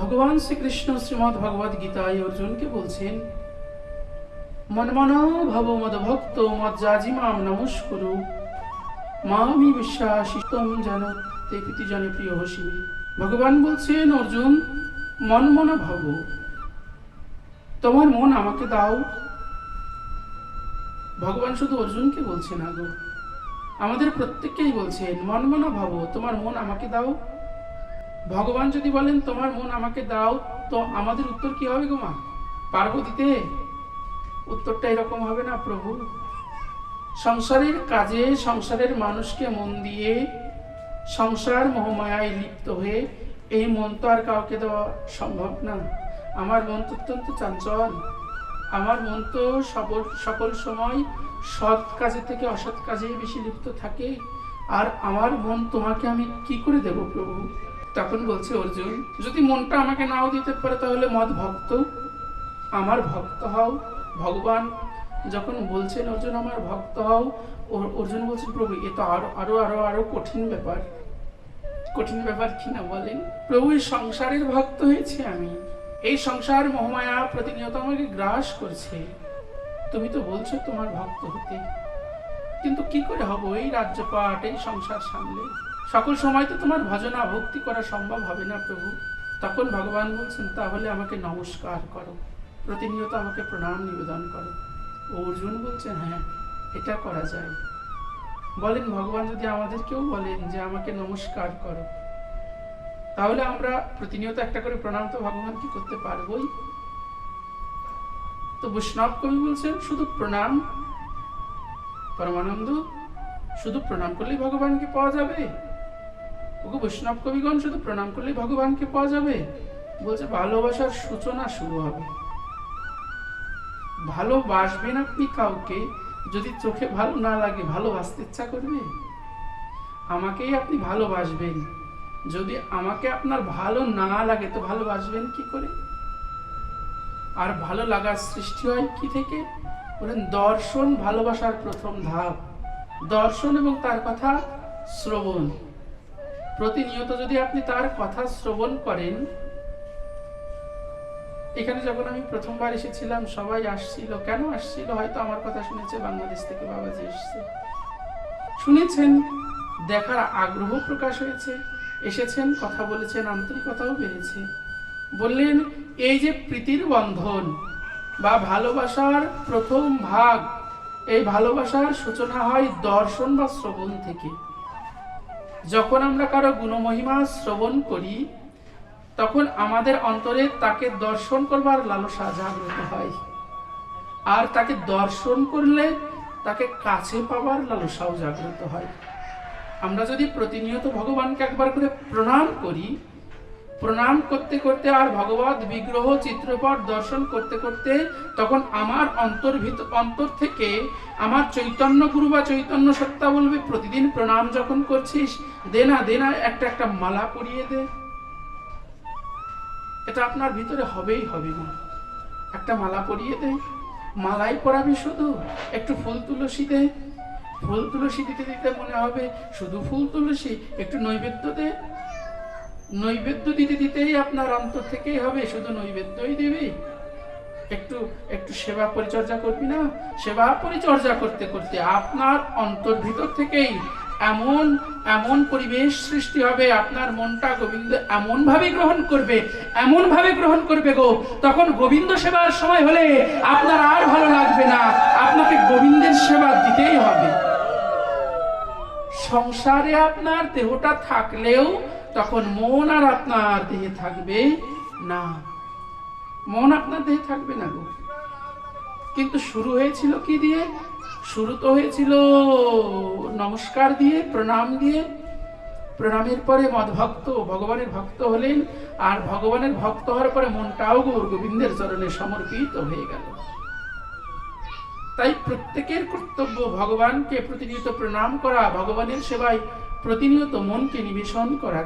ভগবান শ্রীকৃষ্ণ শ্রীমদ ভগবদ গীতায় অর্জুনকে বলছেন, মনমনা ভব মদ ভক্ত মদ জাজিমাম নমস্কুরু। মামি বিশ্বাসিতম যেন তে ভগবান বলছেন, অর্জুন, মনমনা ভব। তোমার মন আমাকে দাও। ভগবান শুধু অর্জুনকে বলছেন, আগো। আমাদের প্রত্যেককেই বলছেন, মনমনা ভাব, তোমার মন আমাকে দাও। ভগবান যদি বলেন, তোমার মন আমাকে দাও, তো আমাদের উত্তর কি হবে গো মা? পারব দিতে? উত্তরটা এরকম হবে না, প্রভু। সংসারের কাজে সংসারের মানুষকে মন দিয়ে সংসার মোহমায়ায় লিপ্ত হয়ে এই মন তো আর কাউকে দেওয়া সম্ভব না। আমার মন তো অত্যন্ত চাঞ্চল। আমার মন তো সকল সকল সময় সৎ কাজে থেকে অসৎ কাজে বেশি লিপ্ত থাকে। আর আমার মন তোমাকে আমি কি করে দেব, প্রভু? তখন বলছে, অর্জুন, যদি মনটা আমাকে নাও দিতে পারে তাহলে মদ ভক্ত। আমার ভক্ত হও, ভগবান। যখন বলছেন, অর্জুন, আমার ভক্ত হও অর- অর্জুন বলছেন, প্রভু, এ তো আরও আরও আরও আরও কঠিন ব্যাপার। কঠিন ব্যাপার কি না বলেন? প্রভু সংসারের ভক্ত হয়েছে আমি। এই সংসার মহামায়া প্রতিনিয়ত আমাকে গ্রাস করছে। তুমি তো বলছো তোমার ভক্ত হতে। কিন্তু কি করে হব? এই রাজ্যপাট, এই সংসার সামলে সকল সময় তো তোমার ভজনা ভক্তি করা সম্ভব হবে না, প্রভু। তখন ভগবান বলছেন, তাহলে আমাকে নমস্কার করো। প্রতিনিয়ত আমাকে প্রণাম, নিবেদন করো। অর্জুন বলছেন হ্যাঁ এটা করা যায়। বলেন, ভগবান যদি আমাদেরকেও বলেন যে আমাকে নমস্কার করো, তাহলে আমরা প্রতিনিয়ত একটা করে প্রণাম তো ভগবান কি করতে পারবোই? তো বৈষ্ণব কবি বলছেন, শুধু প্রণাম, পরমানন্দ, শুধু প্রণাম করলেই ভগবানকে পাওয়া যাবে? ওকে বৈষ্ণব কবিগণ শুধু প্রণাম করলেই ভগবানকে পাওয়া যাবে? বলছে, ভালোবাসার সূচনা শুরু হবে। ভালোবাসবেন আপনি কাউকে? যদি চোখে ভালো না লাগে, ভালোবাসতে ইচ্ছা করবে? আমাকেই আপনি ভালোবাসবেন। যদি আমাকে আপনার ভালো না লাগে, তো ভালোবাসবেন কি করে? আর ভালো লাগার সৃষ্টি হয় কি থেকে? বলেন, দর্শন ভালোবাসার প্রথম ধাপ। দর্শন এবং তার কথা শ্রবণ। প্রতিনিয়ত যদি আপনি তার কথা শ্রবণ করেন, এখানে যখন আমি প্রথমবার এসেছিলাম, সবাই আসছিল, কেন আসছিল? হয়তো আমার কথা শুনেছে, বাংলাদেশ থেকে বাবাজি এসছে। শুনেছেন, দেখার আগ্রহ প্রকাশ হয়েছে, এসেছেন, কথা বলেছেন, আন্তরিকতাও বেড়েছে। বললেন, এই যে প্রীতির বন্ধন বা ভালোবাসার প্রথম ভাগ, এই ভালোবাসার সূচনা হয় দর্শন বা শ্রবণ থেকে। যখন আমরা কারও গুণমহিমা শ্রবণ করি, তখন আমাদের অন্তরে তাকে দর্শন করবার লালসা জাগ্রত হয়। আর তাকে দর্শন করলে তাকে কাছে পাবার লালসাও জাগ্রত হয়। আমরা যদি প্রতিনিয়ত ভগবানকে একবার করে প্রণাম করি প্রণাম করতে করতে আর ভগবত বিগ্রহ চিত্রপট দর্শন করতে করতে তখন আমার অন্তর্ভিত, অন্তর থেকে আমার চৈতন্য গুরু বা চৈতন্য সত্তা বলবে, প্রতিদিন প্রণাম যখন করছিস দে না দে না একটা একটা মালা পরিয়ে দে। এটা আপনার ভিতরে হবেই হবে না। একটা মালা পরিয়ে দে, মালাই পরাবি শুধু, একটু ফুল তুলসী দে। ফুল তুলসী দিতে দিতে মনে হবে, শুধু ফুল তুলসী, একটু নৈবেদ্য দে। নৈবেদ্য দিতে দিতেই আপনার অন্তর থেকেই হবে, শুধু নৈবেদ্যই দিবি। একটু একটু সেবা পরিচর্যা করবি না? সেবা পরিচর্যা করতে করতে আপনার অন্তর ভিতর থেকেই এমন এমন পরিবেশ সৃষ্টি হবে, আপনার মনটা গোবিন্দ এমন ভাবে গ্রহণ করবে এমন ভাবে গ্রহণ করবে গো, তখন গোবিন্দ সেবার সময় হলে আপনার আর ভালো লাগবে না। আপনাকে গোবিন্দের সেবা দিতেই হবে। সংসারে আপনার দেহটা থাকলেও তখন মন আর আপনার দেহে থাকবে না। মন আপনার দেহে থাকবে না গো। কিন্তু শুরু হয়েছিল কি দিয়ে? শুরু তো হয়েছিল নমস্কার দিয়ে, প্রণাম দিয়ে। প্রণামের পরে মদভক্ত, ভগবানের ভক্ত হলেন আর ভগবানের ভক্ত হওয়ার পরে মনটাও গৌর গোবিন্দের চরণে সমর্পিত হয়ে গেল। তাই প্রত্যেকের কর্তব্য ভগবানকে প্রতিনিয়ত প্রণাম করা, ভগবানের সেবায় প্রতিনিয়ত মনকে নিবেশন করা।